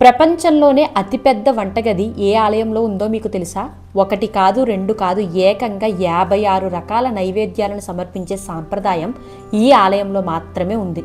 ప్రపంచంలోనే అతిపెద్ద వంటగది ఏ ఆలయంలో ఉందో మీకు తెలుసా? ఒకటి కాదు రెండు కాదు ఏకంగా యాభై ఆరు రకాల నైవేద్యాలను సమర్పించే సాంప్రదాయం ఈ ఆలయంలో మాత్రమే ఉంది.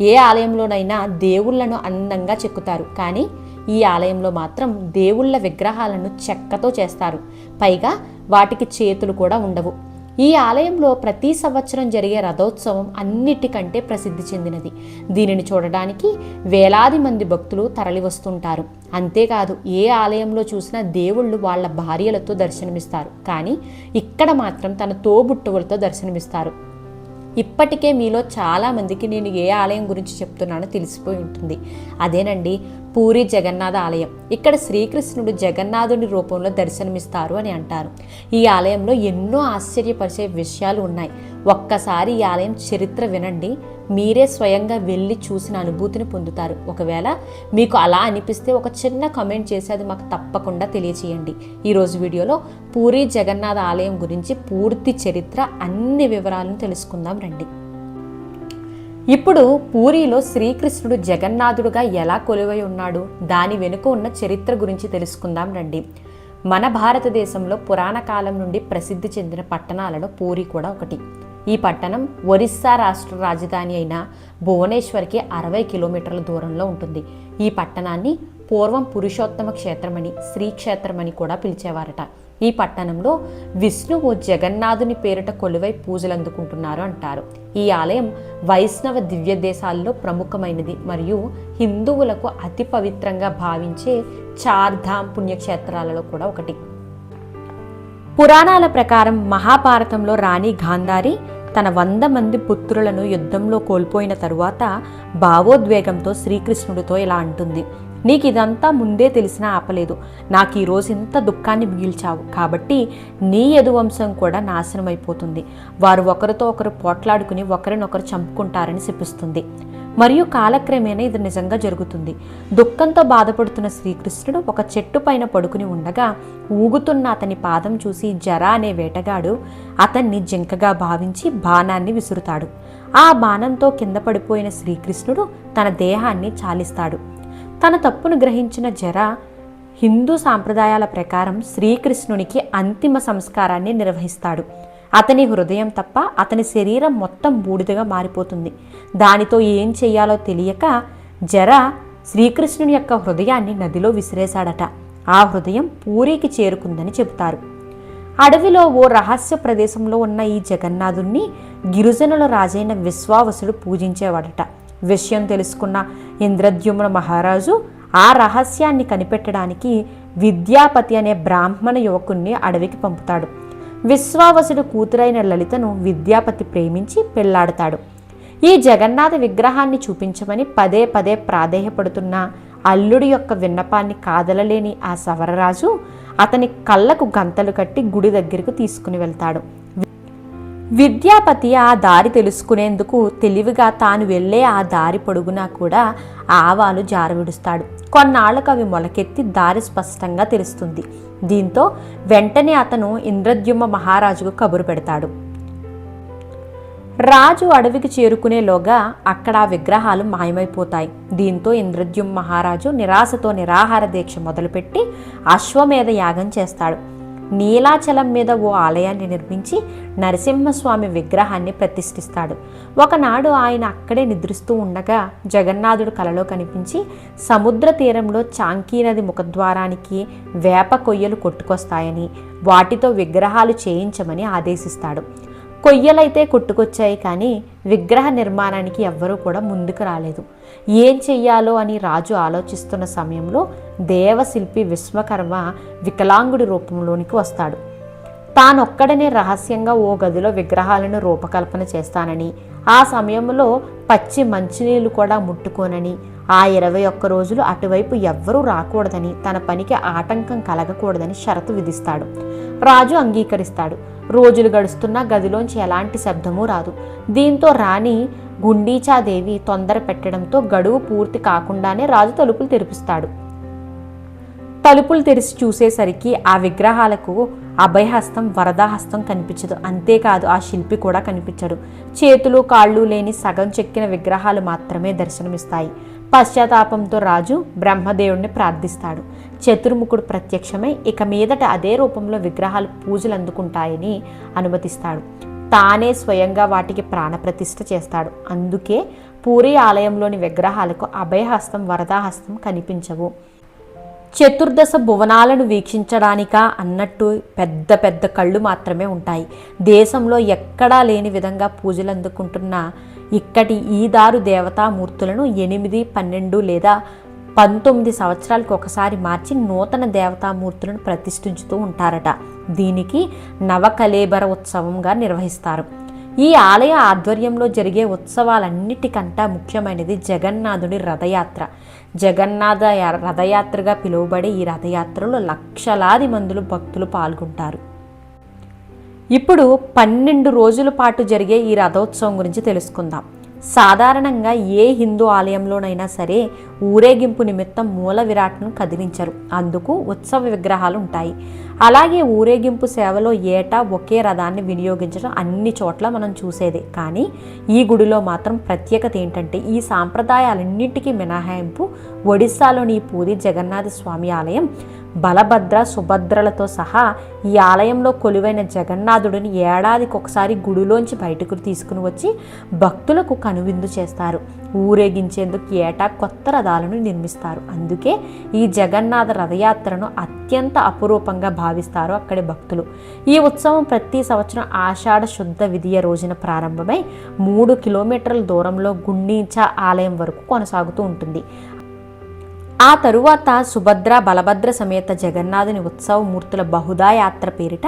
ఏ ఆలయంలోనైనా దేవుళ్ళను అందంగా చెక్కుతారు. కానీ ఈ ఆలయంలో మాత్రం దేవుళ్ళ విగ్రహాలను చెక్కతో చేస్తారు. పైగా వాటికి చేతులు కూడా ఉండవు. ఈ ఆలయంలో ప్రతి సంవత్సరం జరిగే రథోత్సవం అన్నిటికంటే ప్రసిద్ధి చెందినది. దీనిని చూడడానికి వేలాది మంది భక్తులు తరలివస్తుంటారు అంతేకాదు ఏ ఆలయంలో చూసినా దేవుళ్ళు వాళ్ళ భార్యలతో దర్శనమిస్తారు. కానీ ఇక్కడ మాత్రం తన తోబుట్టువులతో దర్శనమిస్తారు. ఇప్పటికే మీలో చాలామందికి నేను ఏ ఆలయం గురించి చెప్తున్నానో తెలిసిపోయి ఉంటుంది. అదేనండి పూరి జగన్నాథ ఆలయం. ఇక్కడ శ్రీకృష్ణుడు జగన్నాథుని రూపంలో దర్శనమిస్తారు అని అంటారు. ఈ ఆలయంలో ఎన్నో ఆశ్చర్యపరిచే విషయాలు ఉన్నాయి. ఒక్కసారి ఈ ఆలయం చరిత్ర వినండి. మీరే స్వయంగా వెళ్ళి చూసిన అనుభూతిని పొందుతారు. ఒకవేళ మీకు అలా అనిపిస్తే ఒక చిన్న కమెంట్ చేసి అది మాకు తప్పకుండా తెలియచేయండి. ఈరోజు వీడియోలో పూరి జగన్నాథ ఆలయం గురించి పూర్తి చరిత్ర అన్ని వివరాలను తెలుసుకుందాం రండి. ఇప్పుడు పూరిలో శ్రీకృష్ణుడు జగన్నాథుడుగా ఎలా కొలువై ఉన్నాడు? దాని వెనుక ఉన్న చరిత్ర గురించి తెలుసుకుందాం రండి. మన భారతదేశంలో పురాణ కాలం నుండి ప్రసిద్ధి చెందిన పట్టణాలలో పూరి కూడా ఒకటి. ఈ పట్టణం ఒరిస్సా రాష్ట్ర రాజధాని అయిన భువనేశ్వర్కి అరవై కిలోమీటర్ల దూరంలో ఉంటుంది. ఈ పట్టణాన్ని పూర్వం పురుషోత్తమ క్షేత్రమని శ్రీక్షేత్రమని కూడా పిలిచేవారట. ఈ పట్టణంలో విష్ణువు జగన్నాథుని పేరిట కొలువై పూజలు అందుకుంటున్నారు అంటారు. ఈ ఆలయం వైష్ణవ దివ్య దేశాల్లో ప్రముఖమైనది మరియు హిందువులకు అతి పవిత్రంగా భావించే చార్ధామ్ పుణ్యక్షేత్రాలలో కూడా ఒకటి. పురాణాల ప్రకారం మహాభారతంలో రాణి గాంధారి తన వంద మంది పుత్రులను యుద్ధంలో కోల్పోయిన తరువాత భావోద్వేగంతో శ్రీకృష్ణుడితో ఇలా అంటుంది. నీకు ఇదంతా ముందే తెలిసినా ఆపలేదు. నాకు ఈరోజు ఇంత దుఃఖాన్ని మిగిల్చావు. కాబట్టి నీ యదువంశం కూడా నాశనం అయిపోతుంది వారు ఒకరితో ఒకరు పోట్లాడుకుని ఒకరినొకరు చంపుకుంటారని శపిస్తుంది. మరియు కాలక్రమేణా ఇది నిజంగా జరుగుతుంది. దుఃఖంతో బాధపడుతున్న శ్రీకృష్ణుడు ఒక చెట్టు పైన పడుకుని ఉండగా ఊగుతున్న అతని పాదం చూసి జర అనే వేటగాడు అతన్ని జింకగా భావించి బాణాన్ని విసురుతాడు. ఆ బాణంతో కింద పడిపోయిన శ్రీకృష్ణుడు తన దేహాన్ని చాలిస్తాడు. తన తప్పును గ్రహించిన జర హిందూ సాంప్రదాయాల ప్రకారం శ్రీకృష్ణునికి అంతిమ సంస్కారాన్ని నిర్వహిస్తాడు. అతని హృదయం తప్ప అతని శరీరం మొత్తం బూడిదగా మారిపోతుంది. దానితో ఏం చెయ్యాలో తెలియక జర శ్రీకృష్ణుని యొక్క హృదయాన్ని నదిలో విసిరేశాడట. ఆ హృదయం పూరికి చేరుకుందని చెబుతారు. అడవిలో ఓ రహస్య ప్రదేశంలో ఉన్న ఈ జగన్నాథుణ్ణి గిరిజనుల రాజైన విశ్వావసుడు పూజించేవాడట. విషయం తెలుసుకున్న ఇంద్రద్యుమ్న మహారాజు ఆ రహస్యాన్ని కనిపెట్టడానికి విద్యాపతి అనే బ్రాహ్మణ యువకుణ్ణి అడవికి పంపుతాడు. విశ్వావసుడు కూతురైన లలితను విద్యాపతి ప్రేమించి పెళ్ళాడతాడు. ఈ జగన్నాథ విగ్రహాన్ని చూపించమని పదే పదే ప్రాధేయపడుతున్న అల్లుడి యొక్క విన్నపాన్ని కాదలలేని ఆ సవరరాజు అతని కళ్ళకు గంతలు కట్టి గుడి దగ్గరకు తీసుకుని వెళ్తాడు. విద్యాపతి ఆ దారి తెలుసుకునేందుకు తెలివిగా తాను వెళ్ళే ఆ దారి పొడుగునా కూడా ఆవాలు జారవిడుస్తాడు. కొన్నాళ్ళకు అవి మొలకెత్తి దారి స్పష్టంగా తెలుస్తుంది. దీంతో వెంటనే అతను ఇంద్రద్యుమ్మ మహారాజుకు కబురు పెడతాడు. రాజు అడవికి చేరుకునేలోగా అక్కడ ఆ విగ్రహాలు మాయమైపోతాయి. దీంతో ఇంద్రద్యుమ్ మహారాజు నిరాశతో నిరాహార దీక్ష మొదలుపెట్టి అశ్వమేధ యాగం చేస్తాడు. నీలాచలం మీద ఓ ఆలయాన్ని నిర్మించి నరసింహస్వామి విగ్రహాన్ని ప్రతిష్ఠిస్తాడు. ఒకనాడు ఆయన అక్కడే నిద్రిస్తూ ఉండగా జగన్నాథుడు కలలో కనిపించి సముద్ర తీరంలో చాంకీ నది ముఖద్వారానికి వేప కొయ్యలు కొట్టుకొస్తాయని వాటితో విగ్రహాలు చేయించమని ఆదేశిస్తాడు. కొయ్యలైతే కొట్టుకొచ్చాయి కానీ విగ్రహ నిర్మాణానికి ఎవ్వరూ కూడా ముందుకు రాలేదు. ఏం చెయ్యాలో అని రాజు ఆలోచిస్తున్న సమయంలో దేవశిల్పి విశ్వకర్మ వికలాంగుడి రూపంలోనికి వస్తాడు. తానొక్కడనే రహస్యంగా ఓ గదిలో విగ్రహాలను రూపకల్పన చేస్తానని ఆ సమయంలో పచ్చి మంచినీళ్ళు కూడా ముట్టుకోనని ఆ ఇరవై ఒక్క రోజులు అటువైపు ఎవ్వరూ రాకూడదని తన పనికి ఆటంకం కలగకూడదని షరతు విధిస్తాడు. రాజు అంగీకరిస్తాడు. రోజులు గడుస్తున్నా గదిలోంచి ఎలాంటి శబ్దమూ రాదు. దీంతో రాణి గుండీచాదేవి తొందర పెట్టడంతో గడువు పూర్తి కాకుండానే రాజు తలుపులు తెరిపిస్తాడు. తలుపులు తెరిచి చూసేసరికి ఆ విగ్రహాలకు అభయహస్తం వరదాహస్తం కనిపించదు. అంతేకాదు ఆ శిల్పి కూడా కనిపించడు. చేతులు కాళ్ళు లేని సగం చెక్కిన విగ్రహాలు మాత్రమే దర్శనమిస్తాయి. పశ్చాత్తాపంతో రాజు బ్రహ్మదేవుణ్ణి ప్రార్థిస్తాడు. చతుర్ముఖుడు ప్రత్యక్షమై ఇక మీదట అదే రూపంలో విగ్రహాలు పూజలు అందుకుంటాయని అనుమతిస్తాడు. తానే స్వయంగా వాటికి ప్రాణప్రతిష్ఠ చేస్తాడు. అందుకే పూరి ఆలయంలోని విగ్రహాలకు అభయహస్తం వరదాహస్తం కనిపించవు. చతుర్దశ భువనాలను వీక్షించడానికా అన్నట్టు పెద్ద పెద్ద కళ్ళు మాత్రమే ఉంటాయి. దేశంలో ఎక్కడా లేని విధంగా పూజలు అందుకుంటున్న ఇక్కటి ఈ దారు దేవతామూర్తులను ఎనిమిది పన్నెండు లేదా పంతొమ్మిది సంవత్సరాలకు ఒకసారి మార్చి నూతన దేవతామూర్తులను ప్రతిష్ఠించుతూ ఉంటారట. దీనికి నవకలేబర ఉత్సవంగా నిర్వహిస్తారు. ఈ ఆలయ ఆధ్వర్యంలో జరిగే ఉత్సవాలన్నిటికంటా ముఖ్యమైనది జగన్నాథుడి రథయాత్ర. జగన్నాథ రథయాత్రగా పిలువబడే ఈ రథయాత్రలో లక్షలాది మందులు భక్తులు పాల్గొంటారు. ఇప్పుడు పన్నెండు రోజుల పాటు జరిగే ఈ రథోత్సవం గురించి తెలుసుకుందాం. సాధారణంగా ఏ హిందూ ఆలయంలోనైనా సరే ఊరేగింపు నిమిత్తం మూల విరాట్ను కదిలించరు. అందుకు ఉత్సవ విగ్రహాలు ఉంటాయి. అలాగే ఊరేగింపు సేవలో ఏటా ఒకే రథాన్ని వినియోగించడం అన్ని చోట్ల మనం చూసేదే. కానీ ఈ గుడిలో మాత్రం ప్రత్యేకత ఏంటంటే ఈ సాంప్రదాయాలన్నింటికీ మినహాయింపు ఒడిస్సాలోని పూరి జగన్నాథ స్వామి ఆలయం. బలభద్ర సుభద్రలతో సహా ఈ ఆలయంలో కొలువైన జగన్నాథుడిని ఏడాదికి ఒకసారి గుడిలోంచి బయటకు తీసుకుని వచ్చి భక్తులకు కనువిందు చేస్తారు. ఊరేగించేందుకు ఏటా కొత్త రథాలను నిర్మిస్తారు. అందుకే ఈ జగన్నాథ రథయాత్రను అత్యంత అపురూపంగా భావిస్తారు అక్కడి భక్తులు. ఈ ఉత్సవం ప్రతి సంవత్సరం ఆషాఢ శుద్ధ విధియ రోజున ప్రారంభమై మూడు కిలోమీటర్ల దూరంలో గుండీచ ఆలయం వరకు కొనసాగుతూ ఉంటుంది. ఆ తరువాత సుభద్ర బలభద్ర సమేత జగన్నాథుని ఉత్సవ మూర్తుల బహుదా యాత్ర పేరిట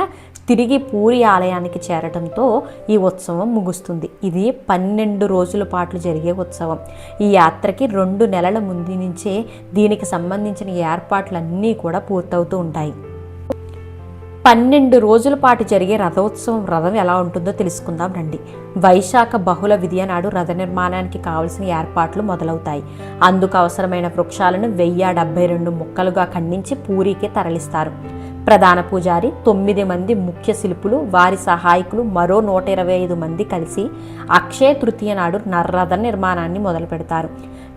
తిరిగి పూరి ఆలయానికి చేరటంతో ఈ ఉత్సవం ముగుస్తుంది. ఇది పన్నెండు రోజుల పాటు జరిగే ఉత్సవం. ఈ యాత్రకి రెండు నెలల ముందు నుంచే దీనికి సంబంధించిన ఏర్పాట్లన్నీ కూడా పూర్తవుతూ ఉంటాయి. పన్నెండు రోజుల పాటు జరిగే రథోత్సవం రథం ఎలా ఉంటుందో తెలుసుకుందాం రండి. వైశాఖ బహుళ విధియ నాడు రథ నిర్మాణానికి కావలసిన ఏర్పాట్లు మొదలవుతాయి. అందుకు అవసరమైన వృక్షాలను వెయ్యి డెబ్బై రెండు ముక్కలుగా ఖండించి పూరికి తరలిస్తారు. ప్రధాన పూజారి తొమ్మిది మంది ముఖ్య శిల్పులు వారి సహాయకులు మరో నూట ఇరవై ఐదు మంది కలిసి అక్షయ తృతీయ నాడు నర్రథ నిర్మాణాన్ని మొదలు పెడతారు.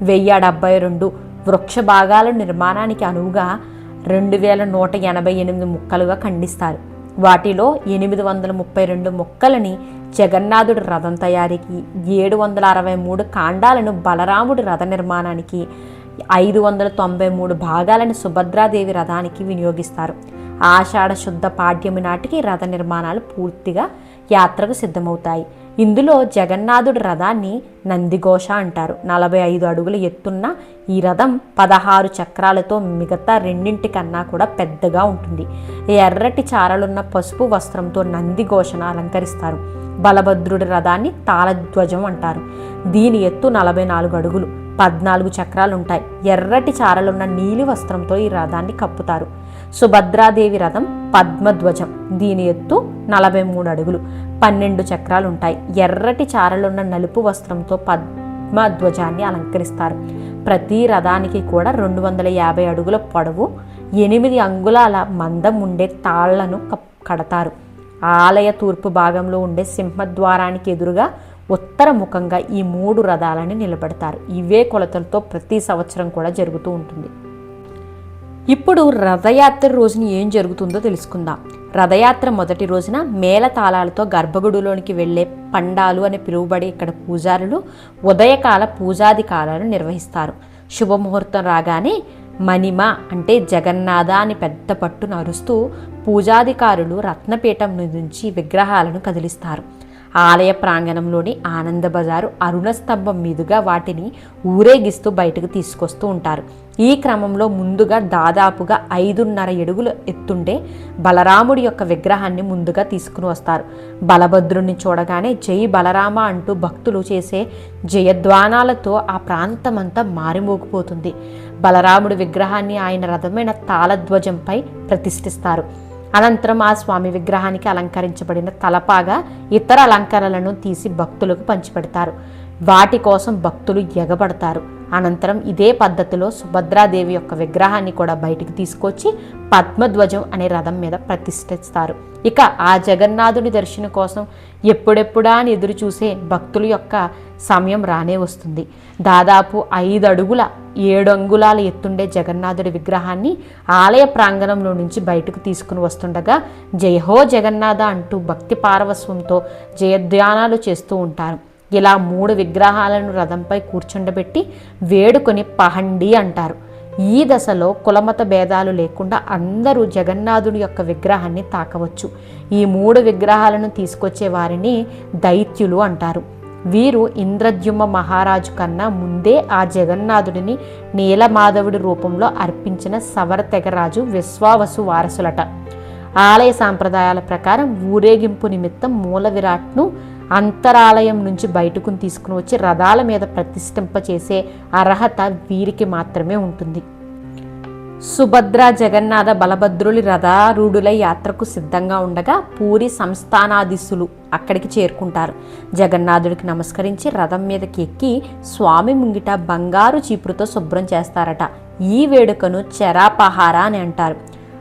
వెయ్యి డెబ్బై రెండు వృక్ష భాగాల నిర్మాణానికి అనువుగా రెండు వేల నూట ఎనభై ఎనిమిది ముక్కలుగా ఖండిస్తారు. వాటిలో ఎనిమిది వందల ముప్పై రెండు ముక్కలని జగన్నాథుడి రథం తయారీకి ఏడు వందల అరవై మూడు కాండాలను బలరాముడి రథ నిర్మాణానికి ఐదు వందల తొంభై మూడు భాగాలను సుభద్రాదేవి రథానికి వినియోగిస్తారు. ఆషాఢ శుద్ధ పాడ్యమి నాటికి రథ నిర్మాణాలు పూర్తిగా యాత్రకు సిద్ధమవుతాయి. ఇందులో జగన్నాథుడి రథాన్ని నందిఘోష అంటారు. నలభై ఐదు అడుగుల ఎత్తున్న ఈ రథం పదహారు చక్రాలతో మిగతా రెండింటి కన్నా కూడా పెద్దగా ఉంటుంది. ఎర్రటి చారలున్న పసుపు వస్త్రంతో నందిఘోషను అలంకరిస్తారు. బలభద్రుడి రథాన్ని తాళధ్వజం అంటారు. దీని ఎత్తు నలభై నాలుగు అడుగులు పద్నాలుగు చక్రాలు ఉంటాయి ఎర్రటి చారలున్న నీలి వస్త్రంతో ఈ రథాన్ని కప్పుతారు. సుభద్రాదేవి రథం పద్మధ్వజం. దీని ఎత్తు నలభై మూడు అడుగులు. పన్నెండు చక్రాలు ఉంటాయి ఎర్రటి చారలున్న నలుపు వస్త్రంతో పద్మధ్వజాన్ని అలంకరిస్తారు. ప్రతి రథానికి కూడా రెండు వందల యాభై అడుగుల పొడవు ఎనిమిది అంగుళాల మందం ఉండే తాళ్ళను కప్- కడతారు. ఆలయ తూర్పు భాగంలో ఉండే సింహద్వారానికి ఎదురుగా ఉత్తర ముఖంగా ఈ మూడు రథాలని నిలబెడతారు. ఇవే కొలతలతో ప్రతి సంవత్సరం కూడా జరుగుతూ ఉంటుంది. ఇప్పుడు రథయాత్ర రోజున ఏం జరుగుతుందో తెలుసుకుందాం. రథయాత్ర మొదటి రోజున మేళతాళాలతో గర్భగుడిలోనికి వెళ్ళే పండాలు అని పిలువబడే ఇక్కడ పూజారులు ఉదయకాల పూజాది కాలాలు నిర్వహిస్తారు. శుభముహూర్తం రాగానే మణిమ అంటే జగన్నాథ అని పెద్ద పట్టును అరుస్తూ పూజాధికారులు రత్నపీఠం నుంచి విగ్రహాలను కదిలిస్తారు. ఆలయ ప్రాంగణంలోని ఆనంద బజారు అరుణ స్తంభం మీదుగా వాటిని ఊరేగిస్తూ బయటకు తీసుకొస్తూ ఉంటారు. ఈ క్రమంలో ముందుగా దాదాపుగా ఐదున్నర అడుగులు ఎత్తుండే బలరాముడి యొక్క విగ్రహాన్ని ముందుగా తీసుకుని వస్తారు. బలభద్రుణ్ణి చూడగానే జై బలరామ అంటూ భక్తులు చేసే జయధ్వానాలతో ఆ ప్రాంతమంతా మారిమోగిపోతుంది. బలరాముడి విగ్రహాన్ని ఆయన రథమైన తాళధ్వజంపై ప్రతిష్ఠిస్తారు. అనంతరం ఆ స్వామి విగ్రహానికి అలంకరించబడిన తలపాగా ఇతర అలంకరణలను తీసి భక్తులకు పంచిపెడతారు. వాటి కోసం భక్తులు ఎగబడతారు. అనంతరం ఇదే పద్ధతిలో సుభద్రాదేవి యొక్క విగ్రహాన్ని కూడా బయటికి తీసుకొచ్చి పద్మధ్వజం అనే రథం మీద ప్రతిష్ఠిస్తారు. ఇక ఆ జగన్నాథుడి దర్శనం కోసం ఎప్పుడెప్పుడా అని ఎదురు చూసే భక్తుల యొక్క సమయం రానే వస్తుంది. దాదాపు ఐదు అడుగుల ఏడు అంగుళాల ఎత్తుండే జగన్నాథుడి విగ్రహాన్ని ఆలయ ప్రాంగణంలో నుంచి బయటకు తీసుకుని వస్తుండగా జయహో జగన్నాథ అంటూ భక్తి పారవస్వంతో జయధ్యానాలు చేస్తూ ఉంటారు. ఇలా మూడు విగ్రహాలను రథంపై కూర్చుండబెట్టి వేడుకొని పహండి అంటారు. ఈ దశలో కులమత భేదాలు లేకుండా అందరూ జగన్నాథుడి యొక్క విగ్రహాన్ని తాకవచ్చు. ఈ మూడు విగ్రహాలను తీసుకొచ్చే వారిని దైత్యులు అంటారు. వీరు ఇంద్రద్యుమ మహారాజు కన్నా ముందే ఆ జగన్నాథుడిని నీలమాధవుడి రూపంలో అర్పించిన సవర తెగరాజు విశ్వావసు వారసులట. ఆలయ సాంప్రదాయాల ప్రకారం ఊరేగింపు నిమిత్తం మూల విరాట్ను అంతరాలయం నుంచి బయటకు తీసుకుని వచ్చి రథాల మీద ప్రతిష్ఠింపచేసే అర్హత వీరికి మాత్రమే ఉంటుంది. సుభద్ర జగన్నాథ బలభద్రులు రథారూఢులై యాత్రకు సిద్ధంగా ఉండగా పూరి సంస్థానాధీశులు అక్కడికి చేరుకుంటారు. జగన్నాథుడికి నమస్కరించి రథం మీదకి ఎక్కి స్వామి ముంగిట బంగారు చీపురుతో శుభ్రం చేస్తారట. ఈ వేడుకను చెరాపహార అని అంటారు.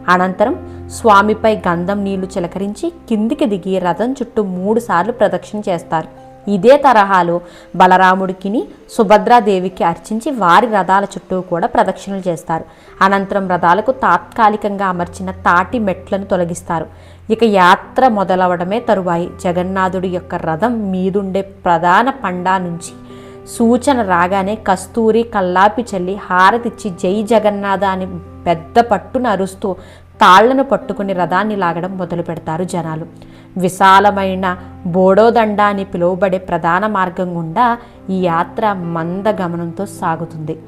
అనంతరం స్వామిపై గంధం నీళ్ళు చిలకరించి కిందికి దిగి రథం చుట్టూ మూడుసార్లు ప్రదక్షిణ చేస్తారు. ఇదే తరహాలో బలరాముడికిని సుభద్రాదేవికి అర్చించి వారి రథాల చుట్టూ కూడా ప్రదక్షిణలు చేస్తారు. అనంతరం రథాలకు తాత్కాలికంగా అమర్చిన తాటి మెట్లను తొలగిస్తారు. ఇక యాత్ర మొదలవడమే తరువాయి. జగన్నాథుడి యొక్క రథం మీదుండే ప్రధాన పండా నుంచి సూచన రాగానే కస్తూరి కల్లాపి చల్లి హారతిచ్చి జై జగన్నాథ అని పెద్ద పట్టున అరుస్తూ తాళ్ళను పట్టుకుని రథాన్ని లాగడం మొదలు పెడతారు జనాలు. విశాలమైన బోడోదండ అని పిలువబడే ప్రధాన మార్గం గుండా ఈ యాత్ర మందగమనంతో సాగుతుంది.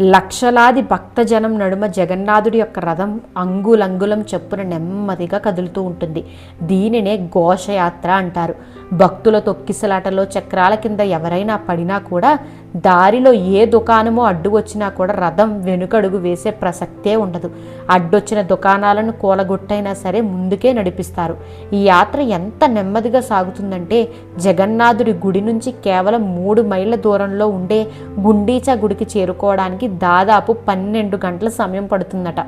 లక్షలాది భక్తజనం నడుమ జగన్నాథుడి యొక్క రథం అంగులంగులం చెప్పున నెమ్మదిగా కదులుతూ ఉంటుంది. దీనినే ఘోషయాత్ర అంటారు. భక్తుల తొక్కిసలాటలో చక్రాల కింద ఎవరైనా పడినా కూడా దారిలో ఏ దుకాణమో అడ్డు వచ్చినా కూడా రథం వెనుకడుగు వేసే ప్రసక్తే ఉండదు. అడ్డొచ్చిన దుకాణాలను కూలగొట్టైనా సరే ముందుకే నడిపిస్తారు. ఈ యాత్ర ఎంత నెమ్మదిగా సాగుతుందంటే జగన్నాథుడి గుడి నుంచి కేవలం మూడు మైళ్ళ దూరంలో ఉండే గుండీచా గుడికి చేరుకోవడానికి దాదాపు పన్నెండు గంటల సమయం పడుతుందట.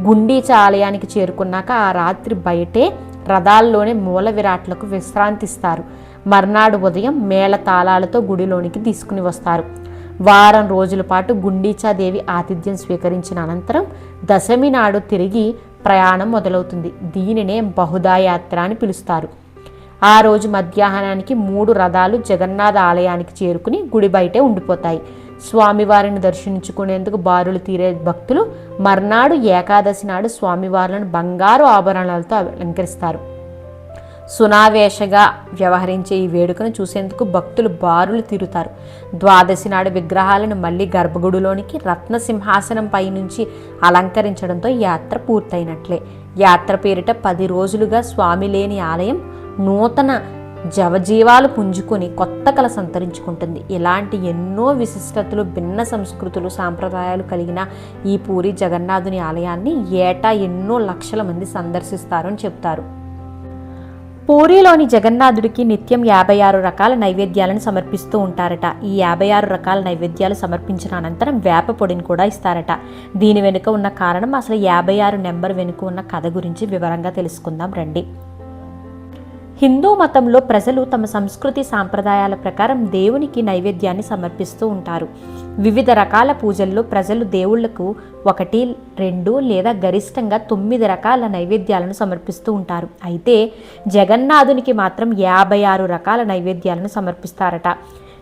గుండీచ ఆలయానికి చేరుకున్నాక ఆ రాత్రి బయటే రథాల్లోనే మూల విరాట్లకు విశ్రాంతిస్తారు. మర్నాడు ఉదయం మేళ తాళాలతో గుడిలోనికి తీసుకుని వస్తారు. వారం రోజుల పాటు గుండీచాదేవి ఆతిథ్యం స్వీకరించిన అనంతరం దశమి నాడు తిరిగి ప్రయాణం మొదలవుతుంది. దీనినే బహుదాయాత్ర అని పిలుస్తారు. ఆ రోజు మధ్యాహ్నానికి మూడు రథాలు జగన్నాథ ఆలయానికి చేరుకుని గుడి బయటే ఉండిపోతాయి. స్వామివారిని దర్శించుకునేందుకు బారులు తీరే భక్తులు మర్నాడు ఏకాదశి నాడు స్వామివార్లను బంగారు ఆభరణాలతో అలంకరిస్తారు. సునావేశగా వ్యవహరించే ఈ వేడుకను చూసేందుకు భక్తులు బారులు తీరుతారు. ద్వాదశి నాడు విగ్రహాలను మళ్ళీ గర్భగుడిలోనికి రత్న సింహాసనం పైనుంచి అలంకరించడంతో యాత్ర పూర్తయినట్లే. యాత్ర పేరిట పది రోజులుగా స్వామి లేని ఆలయం నూతన జవజీవాలు పుంజుకొని కొత్త కళ సంతరించుకుంటుంది. ఇలాంటి ఎన్నో విశిష్టతలు భిన్న సంస్కృతులు సాంప్రదాయాలు కలిగిన ఈ పూరి జగన్నాథుని ఆలయాన్ని ఏటా ఎన్నో లక్షల మంది సందర్శిస్తారని చెప్తారు. పూరిలోని జగన్నాథుడికి నిత్యం యాభై ఆరు రకాల నైవేద్యాలను సమర్పిస్తూ ఉంటారట. ఈ యాభై ఆరు రకాల నైవేద్యాలు సమర్పించిన అనంతరం వేప పొడిని కూడా ఇస్తారట. దీని వెనుక ఉన్న కారణం అసలు యాభై ఆరు నెంబర్ వెనుక ఉన్న కథ గురించి వివరంగా తెలుసుకుందాం రండి. హిందూ మతంలో ప్రజలు తమ సంస్కృతి సాంప్రదాయాల ప్రకారం దేవునికి నైవేద్యాన్ని సమర్పిస్తూ ఉంటారు. వివిధ రకాల పూజల్లో ప్రజలు దేవుళ్ళకు ఒకటి రెండు లేదా గరిష్టంగా తొమ్మిది రకాల నైవేద్యాలను సమర్పిస్తూ ఉంటారు. అయితే జగన్నాథునికి మాత్రం యాభై ఆరు రకాల నైవేద్యాలను సమర్పిస్తారట.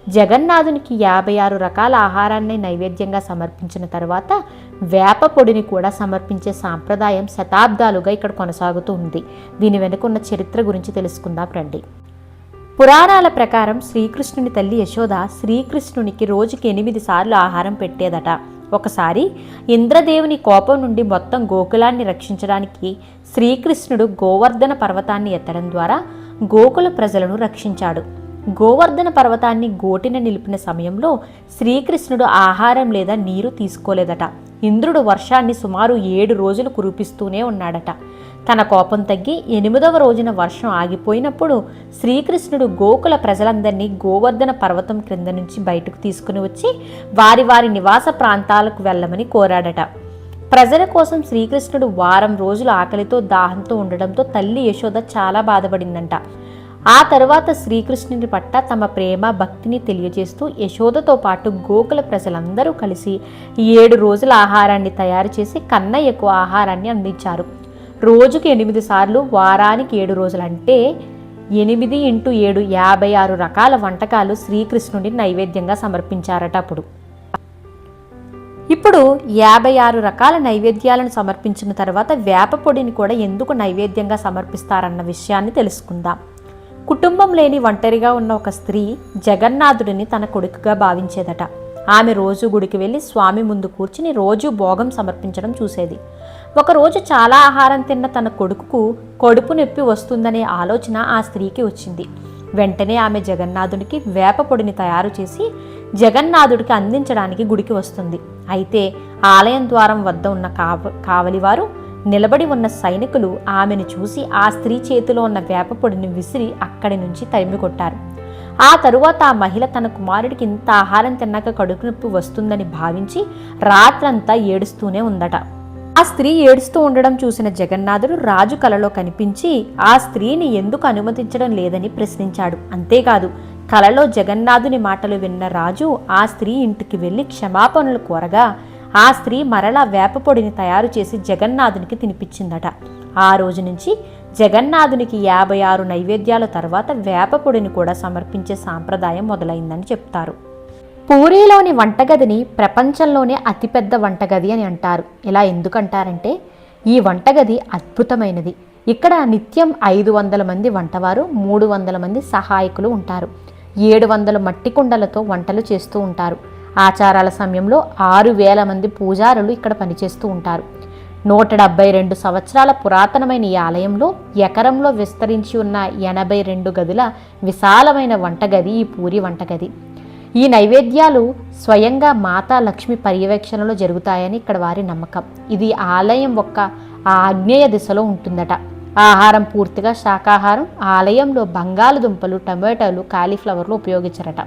జగన్నాథునికి యాభై ఆరు రకాల ఆహారాన్ని నైవేద్యంగా సమర్పించిన తర్వాత వేప పొడిని కూడా సమర్పించే సాంప్రదాయం శతాబ్దాలుగా ఇక్కడ కొనసాగుతూ ఉంది. దీని వెనుకున్న చరిత్ర గురించి తెలుసుకుందాం రండి. పురాణాల ప్రకారం శ్రీకృష్ణుని తల్లి యశోద శ్రీకృష్ణునికి రోజుకి ఎనిమిది సార్లు ఆహారం పెట్టేదట. ఒకసారి ఇంద్రదేవుని కోపం నుండి మొత్తం గోకులాన్ని రక్షించడానికి శ్రీకృష్ణుడు గోవర్ధన పర్వతాన్ని ఎత్తడం ద్వారా గోకుల ప్రజలను రక్షించాడు. గోవర్ధన పర్వతాన్ని గోటిన నిలిపిన సమయంలో శ్రీకృష్ణుడు ఆహారం లేదా నీరు తీసుకోలేదట. ఇంద్రుడు వర్షాన్ని సుమారు ఏడు రోజులు కురిపిస్తూనే ఉన్నాడట. తన కోపం తగ్గి ఎనిమిదవ రోజున వర్షం ఆగిపోయినప్పుడు శ్రీకృష్ణుడు గోకుల ప్రజలందరినీ గోవర్ధన పర్వతం క్రింద నుంచి బయటకు తీసుకుని వచ్చి వారి వారి నివాస ప్రాంతాలకు వెళ్ళమని కోరాడట. ప్రజల కోసం శ్రీకృష్ణుడు వారం రోజులు ఆకలితో దాహంతో ఉండడంతో తల్లి యశోద చాలా బాధపడిందంట. ఆ తర్వాత శ్రీకృష్ణుని పట్ల తమ ప్రేమ భక్తిని తెలియజేస్తూ యశోదతో పాటు గోకుల ప్రజలందరూ కలిసి ఏడు రోజుల ఆహారాన్ని తయారు చేసి కన్నయ్యకు ఆహారాన్ని అందించారు. రోజుకి ఎనిమిది సార్లు వారానికి ఏడు రోజులు అంటే ఎనిమిది ఇంటూ ఏడు యాభై ఆరు రకాల వంటకాలు శ్రీకృష్ణుడి నైవేద్యంగా సమర్పించారట అప్పుడు. ఇప్పుడు యాభై ఆరు రకాల నైవేద్యాలను సమర్పించిన తర్వాత వేప పొడిని కూడా ఎందుకు నైవేద్యంగా సమర్పిస్తారన్న విషయాన్ని తెలుసుకుందాం. కుటుంబం లేని ఒంటరిగా ఉన్న ఒక స్త్రీ జగన్నాథుడిని తన కొడుకుగా భావించేదట. ఆమె రోజు గుడికి వెళ్ళి స్వామి ముందు కూర్చుని రోజు భోగం సమర్పించడం చూసేది. ఒకరోజు చాలా ఆహారం తిన్న తన కొడుకుకు కడుపు నొప్పి వస్తుందనే ఆలోచన ఆ స్త్రీకి వచ్చింది. వెంటనే ఆమె జగన్నాథుడికి వేప పొడిని తయారు చేసి జగన్నాథుడికి అందించడానికి గుడికి వస్తుంది. అయితే ఆలయం ద్వారం వద్ద ఉన్న కావ కావలివారు నిలబడి ఉన్న సైనికులు ఆమెను చూసి ఆ స్త్రీ చేతిలో ఉన్న వేపపొడిని విసిరి అక్కడి నుంచి తరిమి కొట్టారు. ఆ తరువాత ఆ మహిళ తన కుమారుడికి ఇంత ఆహారం తిన్నాక కడుపు నొప్పి వస్తుందని భావించి రాత్రంతా ఏడుస్తూనే ఉందట. ఆ స్త్రీ ఏడుస్తూ ఉండడం చూసిన జగన్నాథుడు రాజు కలలో కనిపించి ఆ స్త్రీని ఎందుకు అనుమతించడం లేదని ప్రశ్నించాడు. అంతేకాదు కలలో జగన్నాథుని మాటలు విన్న రాజు ఆ స్త్రీ ఇంటికి వెళ్ళి క్షమాపణలు కోరగా ఆ స్త్రీ మరలా వేప పొడిని తయారు చేసి జగన్నాథునికి తినిపించిందట. ఆ రోజు నుంచి జగన్నాథునికి యాభై ఆరు నైవేద్యాల తర్వాత వేప పొడిని కూడా సమర్పించే సాంప్రదాయం మొదలైందని చెప్తారు. పూరీలోని వంటగదిని ప్రపంచంలోనే అతిపెద్ద వంటగది అని అంటారు. ఇలా ఎందుకంటారంటే ఈ వంటగది అద్భుతమైనది. ఇక్కడ నిత్యం ఐదు వందల మంది వంటవారు మూడు వందల మంది సహాయకులు ఉంటారు. ఏడు వందల మట్టి కుండలతో వంటలు చేస్తూ ఉంటారు. ఆచారాల సమయంలో ఆరు వేల మంది పూజారులు ఇక్కడ పనిచేస్తూ ఉంటారు. నూట డెబ్బై రెండు సంవత్సరాల పురాతనమైన ఈ ఆలయంలో ఎకరంలో విస్తరించి ఉన్న ఎనభై రెండు గదుల విశాలమైన వంటగది ఈ పూరి వంటగది. ఈ నైవేద్యాలు స్వయంగా మాతా లక్ష్మి పర్యవేక్షణలో జరుగుతాయని ఇక్కడ వారి నమ్మకం. ఇది ఆలయం ఒక్క ఆగ్నేయ దిశలో ఉంటుందట. ఆహారం పూర్తిగా శాకాహారం ఆలయంలో బంగాళదుంపలు టమాటాలు కాలీఫ్లవర్లు ఉపయోగించరట.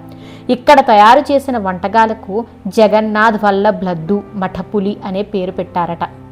ఇక్కడ తయారు చేసిన వంటకాలకు జగన్నాథ్ వల్లభ్ లడ్డు మఠపులి అనే పేరు పెట్టారట.